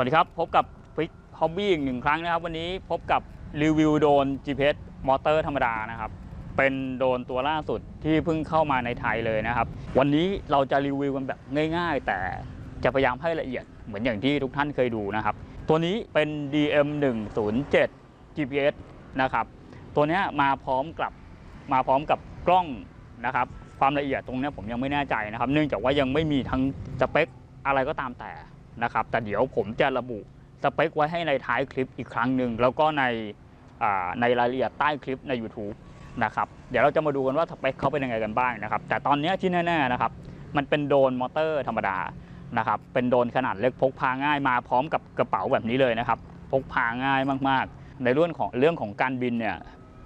วัสดีครับ พบกับฟิกฮอบบี้อีกหนึ่งครั้งนะครับ วันนี้พบกับรีวิวโดน GPS มอเตอร์ธรรมดานะครับ เป็นโดนตัวล่าสุดที่เพิ่งเข้ามาในไทยเลยนะครับ วันนี้เราจะรีวิวกันแบบง่าย ๆ แต่จะพยายามให้ละเอียดเหมือนอย่างที่ทุกท่านเคยดูนะครับ ตัวนี้เป็น DM 107 GPS นะครับ ตัวนี้มาพร้อมกับมาพร้อมกับกล้องนะครับ ความละเอียดตรงนี้ผมยังไม่แน่ใจนะครับ เนื่องจากว่ายังไม่มีทั้งสเปคอะไรก็ตามแต่ นะครับ แต่เดี๋ยวผมจะระบุสเปคไว้ให้ในท้ายคลิปอีกครั้งหนึ่งแล้วก็ในในรายละเอียดใต้คลิปใน YouTube นะครับ เดี๋ยวเราจะมาดูกันว่าสเปคเขาเป็นยังไงกันบ้างนะครับ แต่ตอนนี้ที่แน่ๆนะครับ มันเป็นโดนมอเตอร์ธรรมดานะครับ เป็นโดนขนาดเล็กพกพาง่ายมาพร้อมกับกระเป๋าแบบนี้เลยนะครับ พกพาง่ายมากๆ ในเรื่องของเรื่องของการบินเนี่ย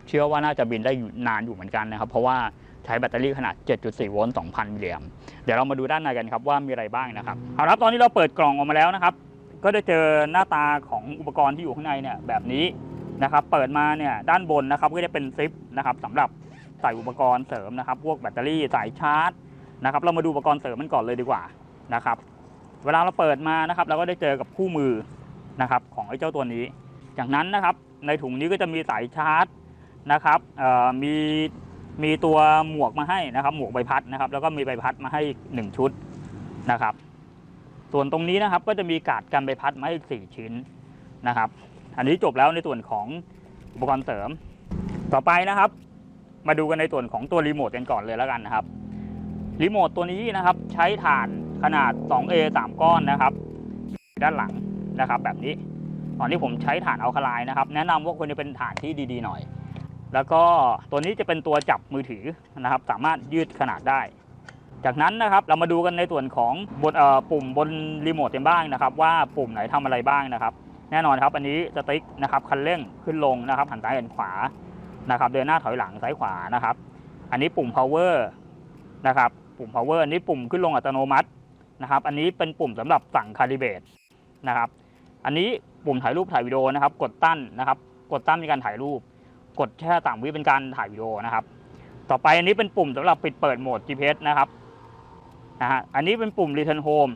เชื่อว่าน่าจะบินได้นานอยู่เหมือนกันนะครับ เพราะว่า ใช้แบตเตอรี่ขนาด 7.4 โวลต์ 2,000 มิลลิแอมเดี๋ยวเรามาดูด้านในกันครับว่ามีอะไรบ้างนะครับ เอาละครับตอนนี้เราเปิดกล่องออกมาแล้วนะครับ ก็ได้เจอหน้าตาของอุปกรณ์ที่อยู่ข้างในเนี่ยแบบนี้นะครับ เปิดมาเนี่ยด้านบนนะครับก็จะเป็นซิปนะครับสำหรับใส่อุปกรณ์เสริมนะครับ พวกแบตเตอรี่สายชาร์จนะครับ เรามาดูอุปกรณ์เสริมมันก่อนเลยดีกว่านะครับ เวลาเราเปิดมานะครับ เราก็ได้เจอกับคู่มือนะครับของไอ้เจ้าตัวนี้ จากนั้นนะครับในถุงนี้ก็จะมีสายชาร์จนะครับมี มีตัวหมวกมาให้นะครับ หมวกใบพัดนะครับ แล้วก็มีใบพัดมาให้อีกหนึ่งชุดนะครับ ส่วนตรงนี้นะครับก็จะมีกาดกันใบพัดมาให้อีกสี่ชิ้นนะครับ อันนี้จบแล้วในส่วนของอุปกรณ์เสริม ต่อไปนะครับ มาดูกันในส่วนของตัวรีโมทกันก่อนเลยแล้วกันนะครับรีโมทตัวนี้นะครับ ใช้ถ่านขนาด 2A 3 ก้อนนะครับ ด้านหลังนะครับ แบบนี้ ตอนนี้ผมใช้ถ่านอัลคาไลน์นะครับ แนะนำว่าควรจะเป็นถ่านที่ดีๆหน่อย แล้วก็ตัวนี้จะเป็นตัวจับมือถือนะครับ สามารถยืดขนาดได้ จากนั้นนะครับเรามาดูกันในส่วนของบนปุ่มบนรีโมทกันบ้างนะครับ ว่าปุ่มไหนทำอะไรบ้างนะครับ แน่นอนครับอันนี้สติ๊กนะครับคันเร่งขึ้นลงนะครับหันซ้ายหันขวานะครับ เดินหน้าถอยหลังซ้ายขวานะครับ อันนี้ปุ่ม power นะครับ ปุ่ม power อันนี้ปุ่มขึ้นลงอัตโนมัตินะครับ อันนี้เป็นปุ่มสำหรับสั่งคาลิเบตนะครับ อันนี้ปุ่มถ่ายรูปถ่ายวิดีโอนะครับ กดตั้นนะครับ กดตั้นในการถ่ายรูป กดแค่สามวิเป็นการถ่ายวิดีโอนะครับ ต่อไปอันนี้เป็นปุ่มสำหรับปิดเปิดโหมด GPS นะครับนะฮะอันนี้เป็นปุ่ม Return Home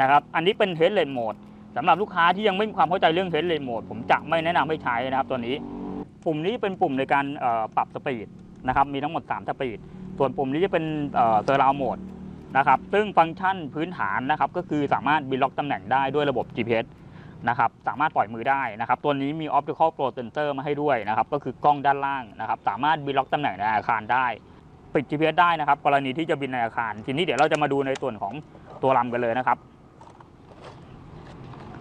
นะครับอันนี้เป็น Headless Mode สำหรับลูกค้าที่ยังไม่มีความเข้าใจเรื่อง Headless Mode ผมจะไม่แนะนำให้ใช้นะครับตัวนี้ ปุ่มนี้เป็นปุ่มในการปรับสปีดนะครับมีทั้งหมด3สปีดส่วนปุ่มนี้จะเป็นเซอร์ราวโหมดนะครับซึ่งฟังก์ชันพื้นฐานนะครับก็คือสามารถบินล็อกตำแหน่งได้ด้วยระบบ GPS นะครับสามารถปล่อยมือได้นะครับ ตัวนี้มี Optical Pro Sensor มาให้ด้วยนะครับ ก็คือกล้องด้านล่างนะครับ สามารถบินล็อกตำแหน่งในอาคารได้ ปิด GPS ได้นะครับ กรณีที่จะบินในอาคาร ทีนี้เดี๋ยวเราจะมาดูในส่วนของตัวลำกันเลยนะครับ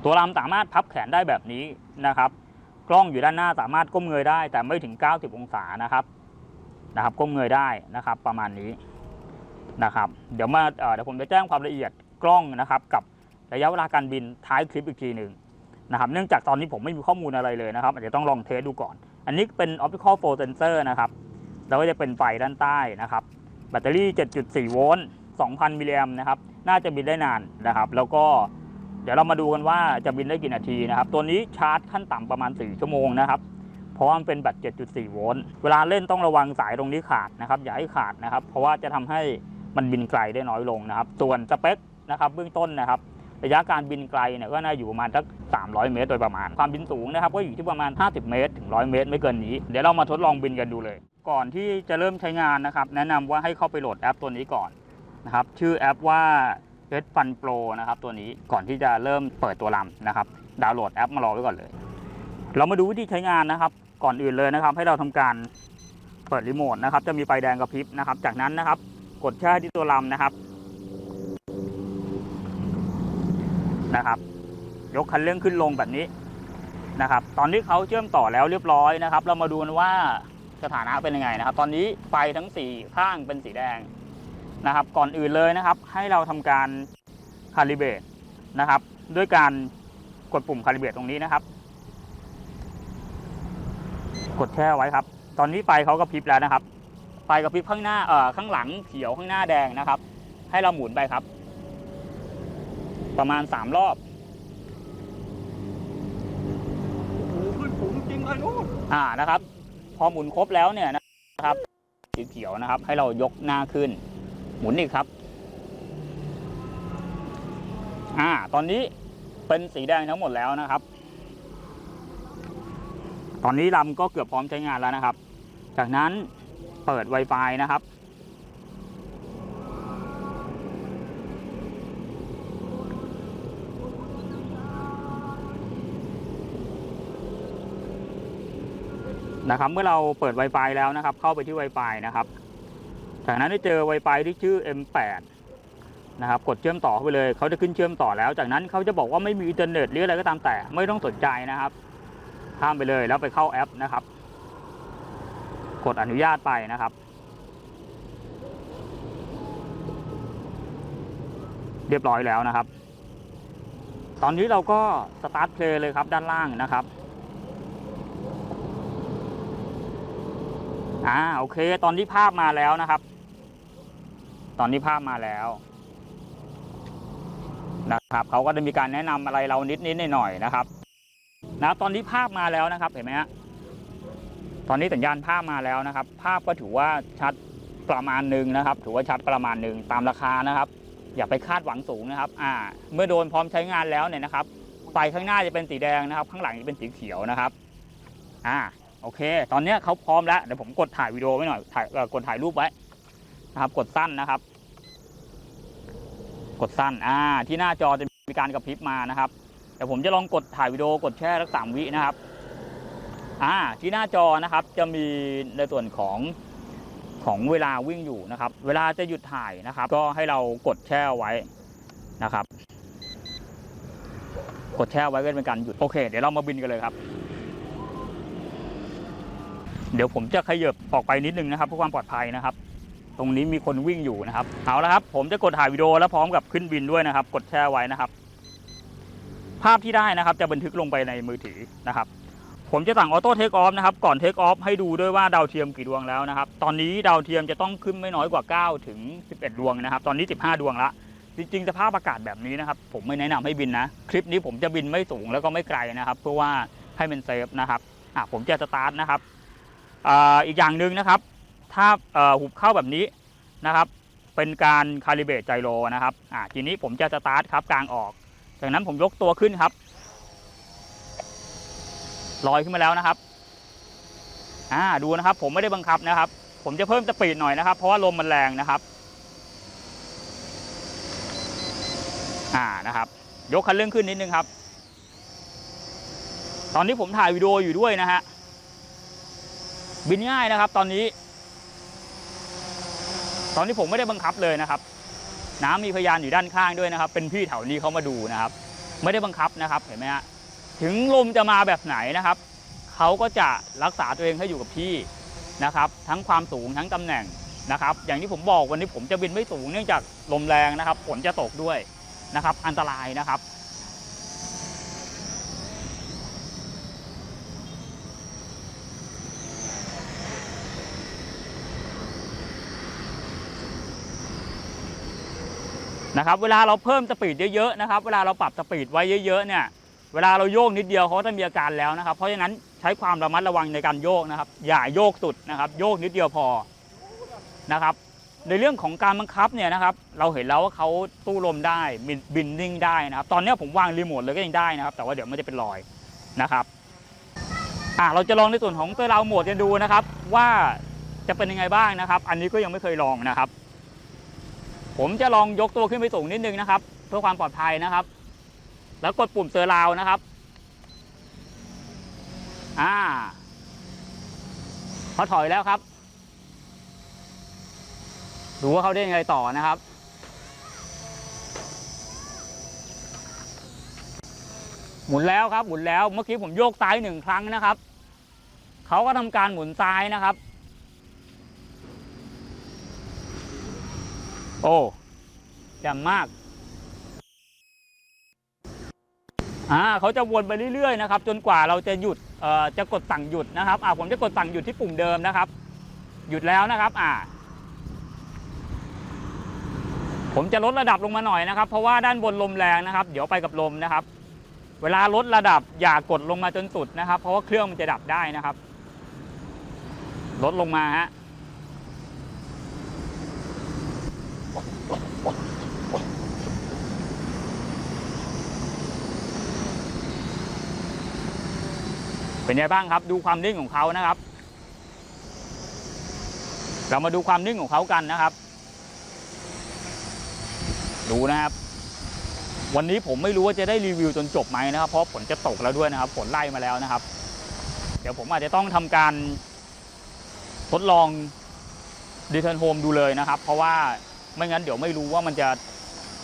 ตัวลำสามารถพับแขนได้แบบนี้นะครับ กล้องอยู่ด้านหน้าสามารถก้มเงยได้ แต่ไม่ถึง 90 องศานะครับนะครับ ก้มเงยได้นะครับ ประมาณนี้นะครับ เดี๋ยวมาเดี๋ยวผมจะแจ้งความละเอียดกล้องนะครับกับระยะเวลาการบินท้ายคลิปอีกทีหนึ่ง นะครับเนื่องจากตอนนี้ผมไม่มีข้อมูลอะไรเลยนะครับอาจจะต้องลองเทสดูก่อน อันนี้เป็น optical flow sensor นะครับแล้วก็จะเป็นไฟด้านใต้นะครับ แบตเตอรี่ 7.4 โวลต์ 2,000 มิลลิแอมป์นะครับ น่าจะบินได้นานนะครับ แล้วก็เดี๋ยวเรามาดูกันว่าจะบินได้กี่นาทีนะครับ ตัวนี้ชาร์จขั้นต่ำประมาณ 4 ชั่วโมงนะครับ เพราะว่ามันเป็นแบต 7.4 โวลต์ เวลาเล่นต้องระวังสายตรงนี้ขาดนะครับ อย่าให้ขาดนะครับ เพราะว่าจะทำให้มันบินไกลได้น้อยลงนะครับ ส่วนสเปคนะครับเบื้องต้นนะครับ ระยะการบินไกลเนี่ยก็น่าอยู่ประมาณสัก 300 เมตรโดยประมาณ ความบินสูงนะครับก็อยู่ที่ประมาณ 50 เมตร ถึง 100 เมตร ไม่เกินนี้ เดี๋ยวเรามาทดลองบินกันดูเลย ก่อนที่จะเริ่มใช้งานนะครับ แนะนำว่าให้เข้าไปโหลดแอปตัวนี้ก่อนนะครับ ชื่อแอปว่า Red Fun Pro นะครับตัวนี้ ก่อนที่จะเริ่มเปิดตัวลำนะครับ ดาวน์โหลดแอปมารอไว้ก่อนเลย เรามาดูวิธีใช้งานนะครับ ก่อนอื่นเลยนะครับ ให้เราทำการเปิดรีโมทนะครับ จะมีไฟแดงกระพริบนะครับ จากนั้นนะครับ กดแช่ที่ตัวลำนะครับ นะครับ ยกคันเร่งขึ้นลงแบบนี้นะครับ ตอนนี้เขาเชื่อมต่อแล้วเรียบร้อยนะครับ เรามาดูกันว่าสถานะเป็นยังไงนะครับ ตอนนี้ไฟทั้งสี่ข้างเป็นสีแดงนะครับ ก่อนอื่นเลยนะครับ ให้เราทำการคาลิเบตนะครับ ด้วยการกดปุ่มคาลิเบตตรงนี้นะครับ กดแช่ไว้ครับ ตอนนี้ไฟเขาก็พริบแล้วนะครับ ไฟกระพริบข้างหน้าเอ่อข้างหลังเขียวข้างหน้าแดงนะครับ ให้เราหมุนไปครับ ประมาณสามรอบโอ้โหขึ้นสูงจริงเลยนู้นอ่านะครับ พอหมุนครบแล้วเนี่ยนะครับสีเขียวนะครับ ให้เรายกหน้าขึ้น หมุนอีกครับ อ่า ตอนนี้เป็นสีแดงทั้งหมดแล้วนะครับ ตอนนี้ลำก็เกือบพร้อมใช้งานแล้วนะครับ จากนั้นเปิด Wi-Fi นะครับ นะครับเมื่อเราเปิด Wi-Fi แล้วนะครับ เข้าไปที่ Wi-Fi นะครับจากนั้นได้เจอ Wi-Fi ที่ชื่อ M8 นะครับกดเชื่อมต่อเข้าไปเลยเขาจะขึ้นเชื่อมต่อแล้ว จากนั้นเขาจะบอกว่าไม่มีอินเทอร์เน็ตหรืออะไรก็ตามแต่ไม่ต้องสนใจนะครับข้ามไปเลยแล้วไปเข้าแอปนะครับ กดอนุญาตไปนะครับ เรียบร้อยแล้วนะครับ ตอนนี้เราก็สตาร์ทเพลย์เลยครับด้านล่างนะครับ อ่าโอเค ตอนนี้ภาพมาแล้วนะครับ ตอนนี้ภาพมาแล้ว นะครับเขาก็จะมีการแนะนำอะไรเรานิดนิดหน่อยๆนะครับนะตอนนี้ภาพมาแล้วนะครับ เห็นไหมฮะตอนนี้สัญญาณภาพมาแล้วนะครับ ภาพก็ถือว่าชัดประมาณหนึ่งนะครับ ถือว่าชัดประมาณหนึ่งตามราคานะครับ อย่าไปคาดหวังสูงนะครับ อ่า เมื่อโดนพร้อมใช้งานแล้วเนี่ยนะครับไฟข้างหน้าจะเป็นสีแดงนะครับ ข้างหลังจะเป็นสีเขียวนะครับ อ่า โอเค ตอนนี้เขาพร้อมแล้วเดี๋ยวผมกดถ่ายวิดีโอไว้หน่อยถ่ายกดถ่ายรูปไว้นะครับ กดสั้นนะครับ กดสั้นอ่าที่หน้าจอจะมีการกระพริบมานะครับเดี๋ยวผมจะลองกดถ่ายวิดีโอกดแช่สักสามวินะครับอ่าที่หน้าจอนะครับจะมีในส่วนของของเวลาวิ่งอยู่นะครับ เวลาจะหยุดถ่ายนะครับ ก็ให้เรากดแช่ไว้นะครับ กดแช่ไว้ก็เป็นการหยุดโอเค เดี๋ยวเรามาบินกันเลยครับ เดี๋ยวผมจะขยับออกไปนิดนึงนะครับเพื่อความปลอดภัยนะครับ ตรงนี้มีคนวิ่งอยู่นะครับ เอาละครับ ผมจะกดถ่ายวิดีโอแล้วพร้อมกับขึ้นบินด้วยนะครับ กดแช่ไว้นะครับ ภาพที่ได้นะครับ จะบันทึกลงไปในมือถือนะครับ ผมจะสั่งออโต้เทคออฟนะครับ ก่อนเทคออฟให้ดูด้วยว่าดาวเทียมกี่ดวงแล้วนะครับ ตอนนี้ดาวเทียมจะต้องขึ้นไม่น้อยกว่า 9 ถึง 11 ดวงนะครับ ตอนนี้ 15 ดวงละจริงๆสภาพอากาศแบบนี้นะครับ ผมไม่แนะนำให้บินนะ คลิปนี้ผมจะบินไม่สูงแล้วก็ไม่ไกลนะครับ เพื่อว่าให้มันเซฟนะครับอะผมจะสตาร์ทนะครับ อีกอย่างหนึ่งนะครับ ถ้าหุบเข้าแบบนี้นะครับ เป็นการคาลิเบรตไจโรนะครับทีนี้ผมจะสตาร์ทครับกลางออก จากนั้นผมยกตัวขึ้นครับลอยขึ้นมาแล้วนะครับอ่าดูนะครับ ผมไม่ได้บังคับนะครับ ผมจะเพิ่มสปีดหน่อยนะครับ เพราะว่าลมมันแรงนะครับอ่านะครับ ยกคันเร่งขึ้นนิดนึงครับ ตอนนี้ผมถ่ายวิดีโออยู่ด้วยนะฮะ บินง่ายนะครับ ตอนนี้ ตอนนี้ผมไม่ได้บังคับเลยนะครับ น้ำมีพยานอยู่ด้านข้างด้วยนะครับ เป็นพี่แถวนี้เขามาดูนะครับ ไม่ได้บังคับนะครับเห็นไหมฮะถึงลมจะมาแบบไหนนะครับเขาก็จะรักษาตัวเองให้อยู่กับที่นะครับ ทั้งความสูงทั้งตำแหน่งนะครับ อย่างที่ผมบอกวันนี้ผมจะบินไม่สูงเนื่องจากลมแรงนะครับฝนจะตกด้วยนะครับ อันตรายนะครับ นะครับเวลาเราเพิ่มสปีดเยอะๆนะครับ เวลาเราปรับสปีดไว้เยอะๆเนี่ยเวลาเราโยกนิดเดียวเขาจะมีอาการแล้วนะครับ เพราะฉะนั้นใช้ความระมัดระวังในการโยกนะครับ อย่าโยกสุดนะครับโยกนิดเดียวพอนะครับ ในเรื่องของการบังคับเนี่ยนะครับ เราเห็นแล้วว่าเขาตู้ลมได้บินบินนิ่งได้นะครับ ตอนนี้ผมวางรีโมทเลยก็ยังได้นะครับ แต่ว่าเดี๋ยวมันจะเป็นรอยนะครับอะเราจะลองในส่วนของตัวเราโหมดกันดูนะครับ ว่าจะเป็นยังไงบ้างนะครับ อันนี้ก็ยังไม่เคยลองนะครับ ผมจะลองยกตัวขึ้นไปสูงนิดนึงนะครับ เพื่อความปลอดภัยนะครับ แล้วกดปุ่มเซอร์ราวนะครับ อ่าพอถอยแล้วครับ ดูว่าเขาได้ยังไงต่อนะครับ หมุนแล้วครับ หมุนแล้ว เมื่อกี้ผมโยกซ้ายหนึ่งครั้งนะครับ เขาก็ทำการหมุนซ้ายนะครับ โอ้แจ่มมาก อ่าเขาจะวนไปเรื่อยๆนะครับ จนกว่าเราจะหยุด เอ่อ จะกดสั่งหยุดนะครับ อ่าผมจะกดสั่งหยุดที่ปุ่มเดิมนะครับ หยุดแล้วนะครับ อ่า ผมจะลดระดับลงมาหน่อยนะครับ เพราะว่าด้านบนลมแรงนะครับ เดี๋ยวไปกับลมนะครับ เวลาลดระดับอย่ากดลงมาจนสุดนะครับ เพราะว่าเครื่องมันจะดับได้นะครับ ลดลงมาฮะ เป็นไงบ้างครับ ดูความนิ่งของเขานะครับ เรามาดูความนิ่งของเขากันนะครับ ดูนะครับ วันนี้ผมไม่รู้ว่าจะได้รีวิวจนจบไหมนะครับ เพราะฝนจะตกแล้วด้วยนะครับฝนไล่มาแล้วนะครับ เดี๋ยวผมอาจจะต้องทำการทดลองดีเทนโฮมดูเลยนะครับ เพราะว่าไม่งั้นเดี๋ยวไม่รู้ว่ามันจะ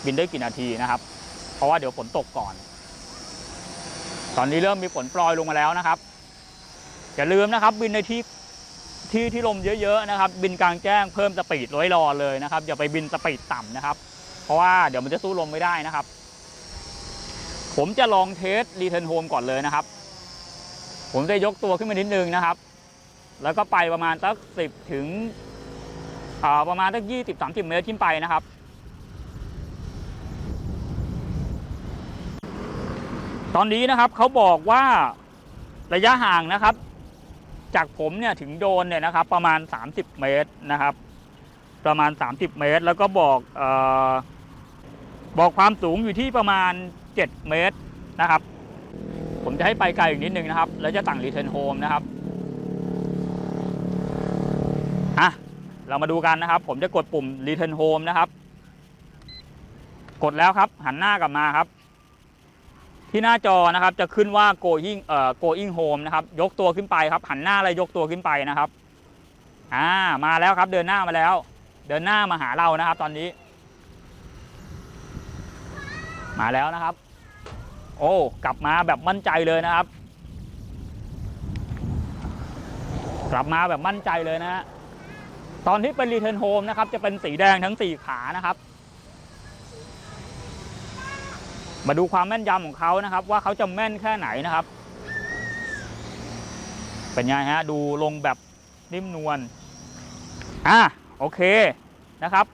บินได้กี่นาทีนะครับ เพราะว่าเดี๋ยวฝนตกก่อน ตอนนี้เริ่มมีฝนโปรยลงมาแล้วนะครับ อย่าลืมนะครับบินในที่ที่ที่ลมเยอะๆนะครับ บินกลางแจ้งเพิ่มสปีดร้อยรอเลยนะครับอย่าไปบินสปีดต่ำนะครับ เพราะว่าเดี๋ยวมันจะสู้ลมไม่ได้นะครับ ผมจะลองเทสรีเทิร์นโฮมก่อนเลยนะครับ ผมจะยกตัวขึ้นมานิดนึงนะครับ แล้วก็ไปประมาณสักสิบถึงประมาณสักยี่สิบสามสิบเมตรขึ้นไปนะครับตอนนี้นะครับเขาบอกว่าระยะห่างนะครับ จากผมเนี่ยถึงโดนเนี่ยนะครับประมาณ 30 เมตรนะครับ ประมาณ 30 เมตร แล้วก็บอกออบอกความสูงอยู่ที่ประมาณ 7 เมตรนะครับ ผมจะให้ไปไกลอีกนิดนึงนะครับ แล้วจะสั่งรีเทนโฮมนะครับอะเรามาดูกันนะครับ ผมจะกดปุ่มรีเทนโฮมนะครับ กดแล้วครับ หันหน้ากลับมาครับ ที่หน้าจอนะครับจะขึ้นว่า going เอ่อ going home นะครับยกตัวขึ้นไปครับ หันหน้าอะไรยกตัวขึ้นไปนะครับอ่ามาแล้วครับเดินหน้ามาแล้ว เดินหน้ามาหาเรานะครับ ตอนนี้ มาแล้วนะครับ โอ้กลับมาแบบมั่นใจเลยนะครับ กลับมาแบบมั่นใจเลยนะฮะตอนที่เป็น return home นะครับจะเป็นสีแดงทั้ง 4 ขานะครับ มาดูความแม่นยำของเขานะครับ ว่าเขาจะแม่นแค่ไหนนะครับ เป็นไงฮะดูลงแบบนิ่มนวลอะโอเคนะครับ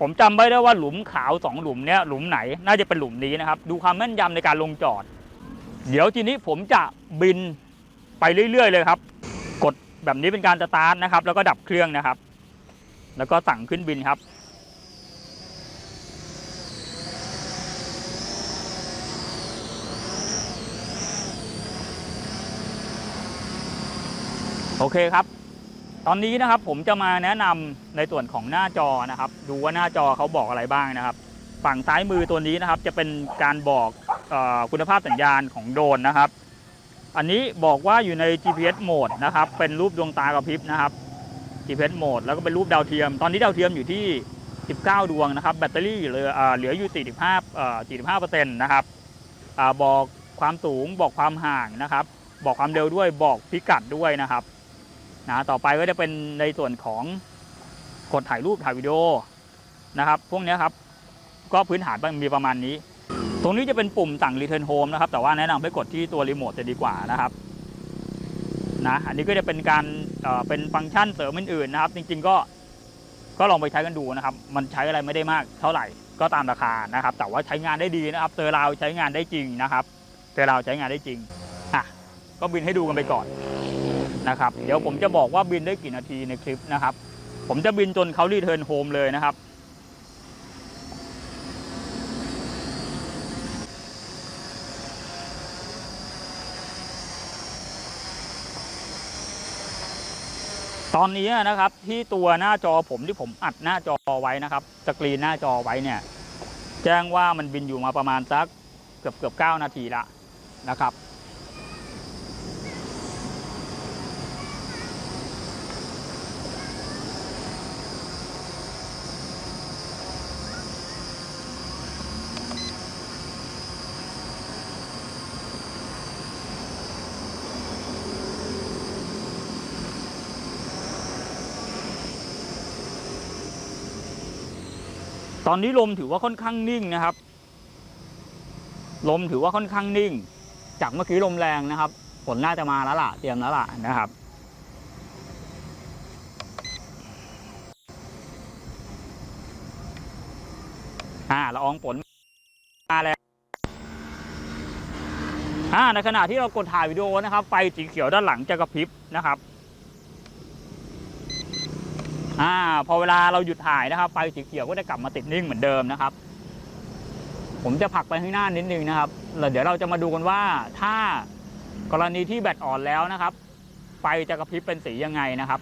ผมจำไม่ได้ว่าหลุมขาวสองหลุมเนี้ยหลุมไหน น่าจะเป็นหลุมนี้นะครับ ดูความแม่นยำในการลงจอด เดี๋ยวทีนี้ผมจะบินไปเรื่อยๆเลยครับ กดแบบนี้เป็นการสตาร์ทนะครับ แล้วก็ดับเครื่องนะครับ แล้วก็สั่งขึ้นบินครับ โอเคครับ ตอนนี้นะครับผมจะมาแนะนำในส่วนของหน้าจอนะครับ ดูว่าหน้าจอเขาบอกอะไรบ้างนะครับ ฝั่งซ้ายมือตัวนี้นะครับ จะเป็นการบอกอคุณภาพสัญญาณของโดรนนะครับ อันนี้บอกว่าอยู่ใน GPS โหมดนะครับ เป็นรูปดวงตากระพริบนะครับ GPS โหมดแล้วก็เป็นรูปดาวเทียม ตอนนี้ดาวเทียมอยู่ที่ 19 ดวงนะครับ แบตเตอรี่เหลืออ่าเหลืออยู่ 45 45เปอร์เซ็นต์นะครับบอกความสูงบอกความห่างนะครับ บอกความเร็วด้วยบอกพิกัดด้วยนะครับ นะต่อไปก็จะเป็นในส่วนของกดถ่ายรูปถ่ายวิดีโอนะครับ พวกนี้ครับ ก็พื้นฐานมีประมาณนี้ ตรงนี้จะเป็นปุ่มสั่ง Return Home นะครับ แต่ว่าแนะนำให้กดที่ตัวรีโมทจะดีกว่านะครับนะอันนี้ก็จะเป็นการเอ่อเป็นฟังก์ชันเสริมอื่นๆนะครับ จริงๆก็ก็ลองไปใช้กันดูนะครับ มันใช้อะไรไม่ได้มากเท่าไหร่ก็ตามราคานะครับ แต่ว่าใช้งานได้ดีนะครับเซอร์ราวใช้งานได้จริงนะครับเซอร์ราวใช้งานได้จริงอะก็บินให้ดูกันไปก่อน นะครับ เดี๋ยวผมจะบอกว่าบินได้กี่นาทีในคลิปนะครับ ผมจะบินจนเขารีเทิร์นโฮมเลยนะครับ ตอนนี้นะครับที่ตัวหน้าจอผมที่ผมอัดหน้าจอไว้นะครับสกรีนหน้าจอไว้เนี่ยแจ้งว่ามันบินอยู่มาประมาณสักเกือบเกือบเก้านาทีละนะครับ ตอนนี้ลมถือว่าค่อนข้างนิ่งนะครับ ลมถือว่าค่อนข้างนิ่ง จากเมื่อกี้ลมแรงนะครับฝนน่าจะมาแล้วล่ะ เตรียมแล้วล่ะนะครับ อ่าละอองฝนมาแล้วอ่าในขณะที่เรากดถ่ายวิดีโอนะครับ ไฟสีเขียวด้านหลังจะกระพริบนะครับ อ่าพอเวลาเราหยุดถ่ายนะครับ ไฟสีเขียวก็จะกลับมาติดนิ่งเหมือนเดิมนะครับ ผมจะผลักไปข้างหน้านิดนึงนะครับแล้วเดี๋ยวเราจะมาดูกันว่าถ้ากรณีที่แบตอ่อนแล้วนะครับ ไฟจะกระพริบเป็นสียังไงนะครับ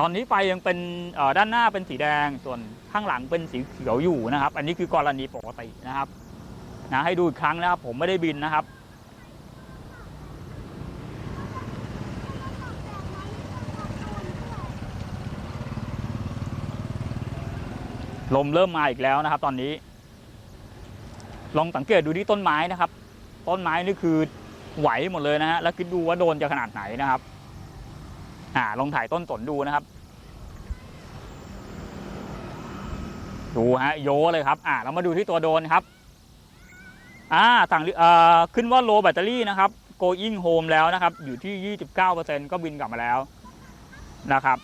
ตอนนี้ไฟยังเป็นด้านหน้าเป็นสีแดงส่วนข้างหลังเป็นสีเขียวอยู่นะครับ อันนี้คือกรณีปกตินะครับนะให้ดูอีกครั้งนะครับ ผมไม่ได้บินนะครับ ลมเริ่มมาอีกแล้วนะครับ ตอนนี้ ลองสังเกตดูที่ต้นไม้นะครับ ต้นไม้นี่คือไหวหมดเลยนะฮะแล้วคิดดูว่าโดนจะขนาดไหนนะครับ อ่าลองถ่ายต้นสนดูนะครับ ดูฮะโยเลยครับ อ่าเรามาดูที่ตัวโดนครับ อ่าสั่งเอ่อขึ้นว่าโลแบตเตอรี่นะครับ going home แล้วนะครับ อยู่ที่ 29%ก็บินกลับมาแล้วนะครับ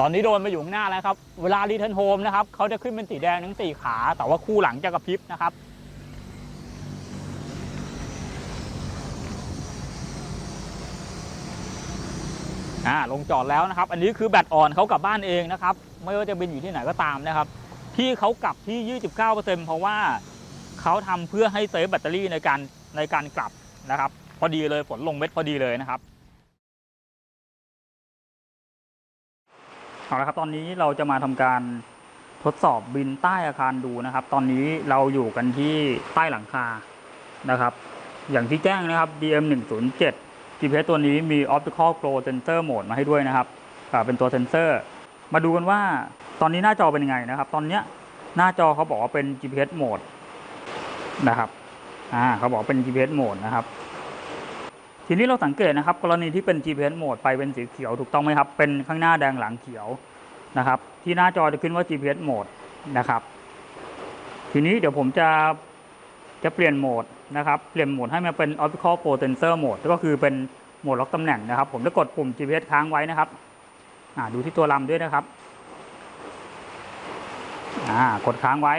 ตอนนี้โดนมาอยู่ข้างหน้าแล้วครับ เวลารีเทิร์นโฮมนะครับ เขาจะขึ้นเป็นสีแดงทั้งสี่ขา แต่ว่าคู่หลังจะกระพริบนะครับ อ่าลงจอดแล้วนะครับ อันนี้คือแบตอ่อนเขากลับบ้านเองนะครับ ไม่ว่าจะบินอยู่ที่ไหนก็ตามนะครับ ที่เขากลับที่ 29%เพราะว่าเขาทำเพื่อให้เซฟแบตเตอรี่ในการในการกลับนะครับ พอดีเลยฝนลงเม็ดพอดีเลยนะครับเอาละครับตอนนี้เราจะมาทำการทดสอบบินใต้อาคารดูนะครับ ตอนนี้เราอยู่กันที่ใต้หลังคานะครับ อย่างที่แจ้งนะครับ DM 1 0 7 GPS ตัวนี้มี Optical Pro Sensor Mode มาให้ด้วยนะครับเป็นตัวเซนเซอร์ มาดูกันว่าตอนนี้หน้าจอเป็นยังไงนะครับ ตอนเนี้ยหน้าจอเขาบอกว่าเป็น GPS Mode นะครับอ่าเขาบอกเป็น GPS Mode นะครับ ทีนี้เราสังเกตนะครับ กรณีที่เป็น GPS Mode ไปเป็นสีเขียวถูกต้องไหมครับ เป็นข้างหน้าแดงหลังเขียวนะครับ ที่หน้าจอจะขึ้นว่า GPS Mode นะครับ ทีนี้เดี๋ยวผมจะจะเปลี่ยนโหมด นะครับเปลี่ยนโหมดให้มาเป็น Optical Pro Sensor Mode ก็คือเป็นโหมดล็อกตำแหน่งนะครับ ผมจะกดปุ่ม GPS ค้างไว้นะครับดูที่ตัวลำด้วยนะครับกดค้างไว้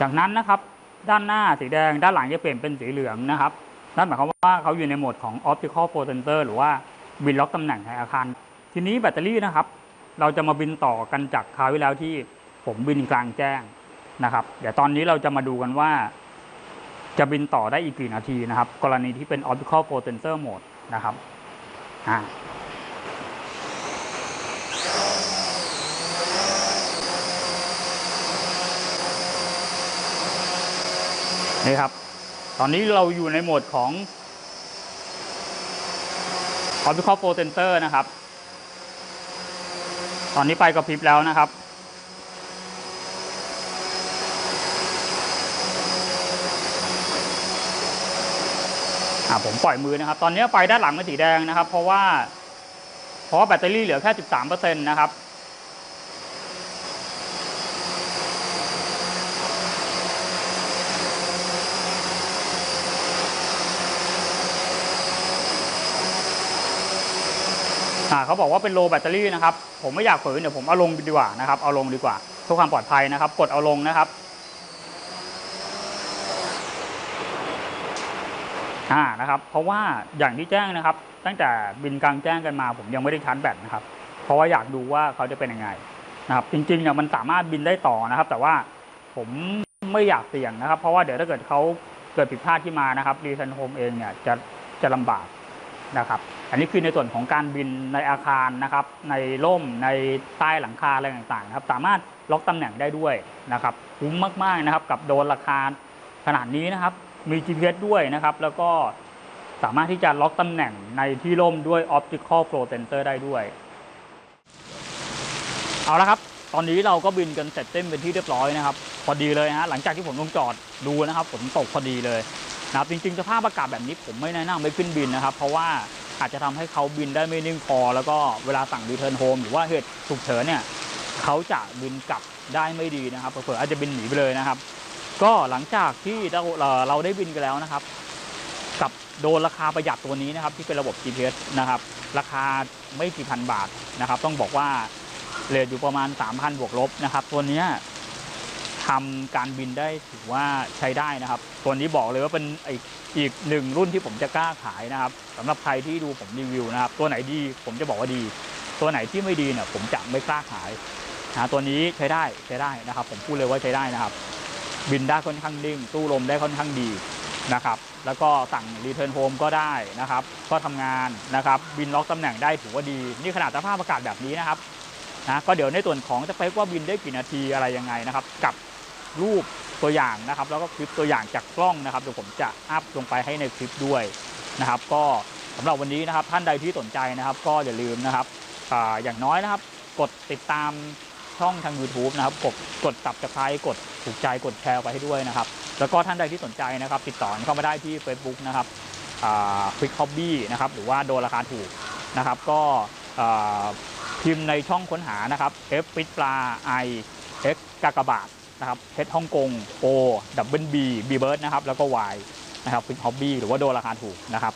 จากนั้นนะครับ ด้านหน้าสีแดงด้านหลังจะเปลี่ยนเป็นสีเหลืองนะครับนั่นหมายความว่าเขาอยู่ในโหมดของ Optical Pro Sensor หรือว่าบินล็อกตำแหน่งในอาคาร ทีนี้แบตเตอรี่นะครับ เราจะมาบินต่อกันจากคราวที่แล้วที่ผมบินกลางแจ้งนะครับ เดี๋ยวตอนนี้เราจะมาดูกันว่า จะบินต่อได้อีกกี่นาทีนะครับ กรณีที่เป็น Optical Pro Sensor Mode นะครับอ่านี่ครับ ตอนนี้เราอยู่ในโหมดของ Optical Pro Sensor นะครับ ตอนนี้ไปกระพริบแล้วนะครับ อ่าผมปล่อยมือนะครับ ตอนนี้ไฟด้านหลังเป็นสีแดงนะครับ เพราะว่า เพราะแบตเตอรี่เหลือแค่ 13%นะครับเขาบอกว่าเป็นโลแบตเตอรี่นะครับ ผมไม่อยากฝืนเดี๋ยวผมเอาลงดีกว่านะครับ เอาลงดีกว่าเพื่อความปลอดภัยนะครับ กดเอาลงนะครับ อ่านะครับ เพราะว่าอย่างที่แจ้งนะครับ ตั้งแต่บินกลางแจ้งกันมา ผมยังไม่ได้ชาร์จแบตนะครับ เพราะว่าอยากดูว่าเขาจะเป็นยังไงนะครับจริงๆเนี่ยมันสามารถบินได้ต่อนะครับ แต่ว่าผมไม่อยากเสี่ยงนะครับ เพราะว่าเดี๋ยวถ้าเกิดเขาเกิดผิดพลาดที่มานะครับรีเซนโฮมเองเนี่ยจะจะลำบากนะครับ อันนี้คือในส่วนของการบินในอาคารนะครับ ในร่มในใต้หลังคาอะไรต่างๆนะครับสามารถล็อกตำแหน่งได้ด้วยนะครับคุ้มมากๆนะครับ กับโดนราคาขนาดนี้นะครับ มี GPS ด้วยนะครับ แล้วก็สามารถที่จะล็อกตำแหน่งในที่ร่มด้วย Optical Pro Sensor ได้ด้วย เอาละครับ ตอนนี้เราก็บินกันเสร็จเต้นเป็นที่เรียบร้อยนะครับ พอดีเลยฮะหลังจากที่ผมลงจอดดูนะครับฝนตกพอดีเลยนะครับจริงๆสภาพอากาศแบบนี้ผมไม่แนะนำไม่ขึ้นบินนะครับ เพราะว่าอาจจะทำให้เขาบินได้ไม่นิ่งพอ แล้วก็เวลาสั่งรีเทิร์นโฮมหรือว่าเหตุฉุกเฉินเนี่ยเขาจะบินกลับได้ไม่ดีนะครับเผื่ออาจจะบินหนีไปเลยนะครับ ก็หลังจากที่เราเราได้บินกันแล้วนะครับ กับโดนราคาประหยัดตัวนี้นะครับ ที่เป็นระบบ GPS นะครับ ราคาไม่กี่พันบาทนะครับ ต้องบอกว่าเรทอยู่ประมาณ 3,000 บวกลบนะครับ ตัวนี้ทำการบินได้ถือว่าใช้ได้นะครับ ตัวนี้บอกเลยว่าเป็นอีกอีกหนึ่งรุ่นที่ผมจะกล้าขายนะครับสำหรับใครที่ดูผมรีวิวนะครับ ตัวไหนดีผมจะบอกว่าดี ตัวไหนที่ไม่ดีเนี่ยผมจะไม่กล้าขายนะตัวนี้ใช้ได้ใช้ได้นะครับ ผมพูดเลยว่าใช้ได้นะครับ บินได้ค่อนข้างนิ่ง ตู้ลมได้ค่อนข้างดีนะครับ แล้วก็สั่งรีเทิร์นโฮมก็ได้นะครับ ก็ทำงานนะครับ บินล็อกตำแหน่งได้ถือว่าดี นี่ขนาดสภาพอากาศแบบนี้นะครับนะก็เดี๋ยวในส่วนของสเปว่าบินได้กี่นาทีอะไรยังไงนะครับ กับรูปตัวอย่างนะครับ แล้วก็คลิปตัวอย่างจากกล้องนะครับเดี๋ยวผมจะอัพลงไปให้ในคลิปด้วยนะครับ ก็สำหรับวันนี้นะครับท่านใดที่สนใจนะครับ ก็อย่าลืมนะครับออย่างน้อยนะครับ กดติดตาม ช่องทาง YouTube นะครับกดกด subscribe กดถูกใจกดแชร์ไปให้ด้วยนะครับ แล้วก็ท่านใดที่สนใจนะครับ ติดต่อเข้ามาได้ที่ Facebook นะครับควิก Hobby นะครับหรือว่าโดนราคาถูกนะครับ ก็พิมพ์ในช่องค้นหานะครับ F ปิดปลา I X กากบาทนะครับเพชรฮ่องกง O W B B Bird นะครับแล้วก็ Y นะครับควิก Hobby หรือว่าโดนราคาถูกนะครับ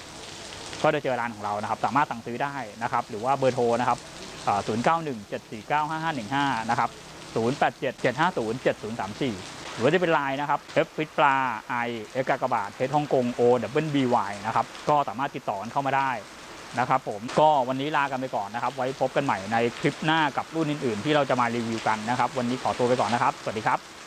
ก็จะเจอร้านของเรานะครับ สามารถสั่งซื้อได้นะครับ หรือว่าเบอร์โทรนะครับ 0917495515 นะครับ 0877507034 หรือจะเป็นไลน์นะครับเอฟฟิตปลาไอเอกากบาทเทสฮ่องกงโอดับเบิลบีวนะครับ ก็สามารถติดต่อเข้ามาได้นะครับผมก็วันนี้ลากันไปก่อนนะครับ ไว้พบกันใหม่ในคลิปหน้ากับรุ่นอื่นๆ ที่เราจะมารีวิวกันนะครับ วันนี้ขอตัวไปก่อนนะครับ สวัสดีครับ